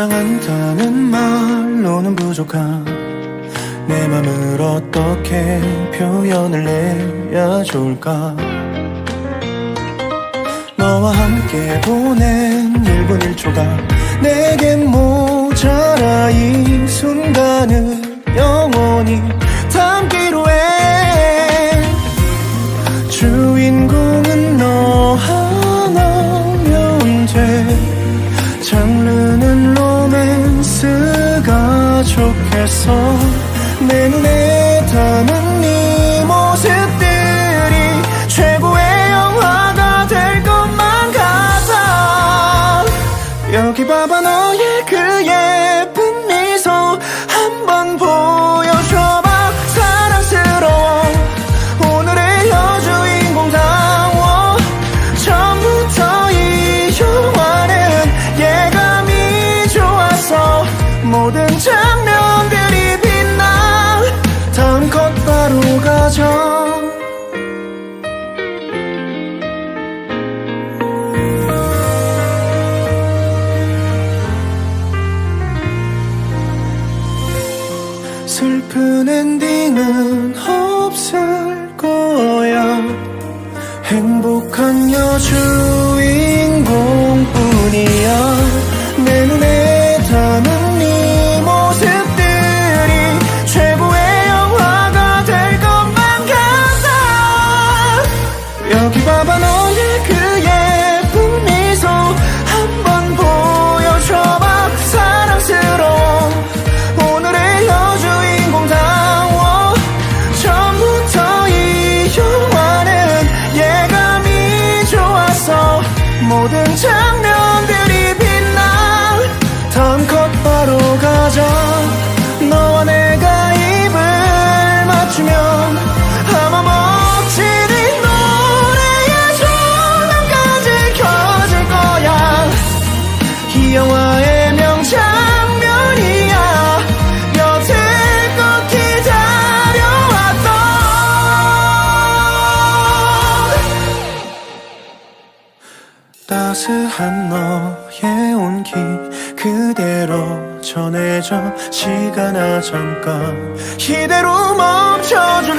사랑한다는 말로는 부족한 내 맘을 어떻게 표현을 해야 좋을까? 너와 함께 보낸 1분 1초가 내겐 모자라 이 순간을 영원히 담게 좋겠어 내 눈에 담은 네 모습들이 최고의 영화가 될 것만 같아. 여기 봐봐 너의 그 예쁜 미소 한번 보여줘봐. 사랑스러워. 오늘의 여주인공 다워. 처음부터 이 영화는 예감이 좋았어 모든 장 슬픈 엔딩은 없을 거야. 행복한 여주인공뿐이야. 내 눈에 담은 모든 장면 따스한 너의 온기 그대로 전해져 시간아 잠깐. 이대로 멈춰줄래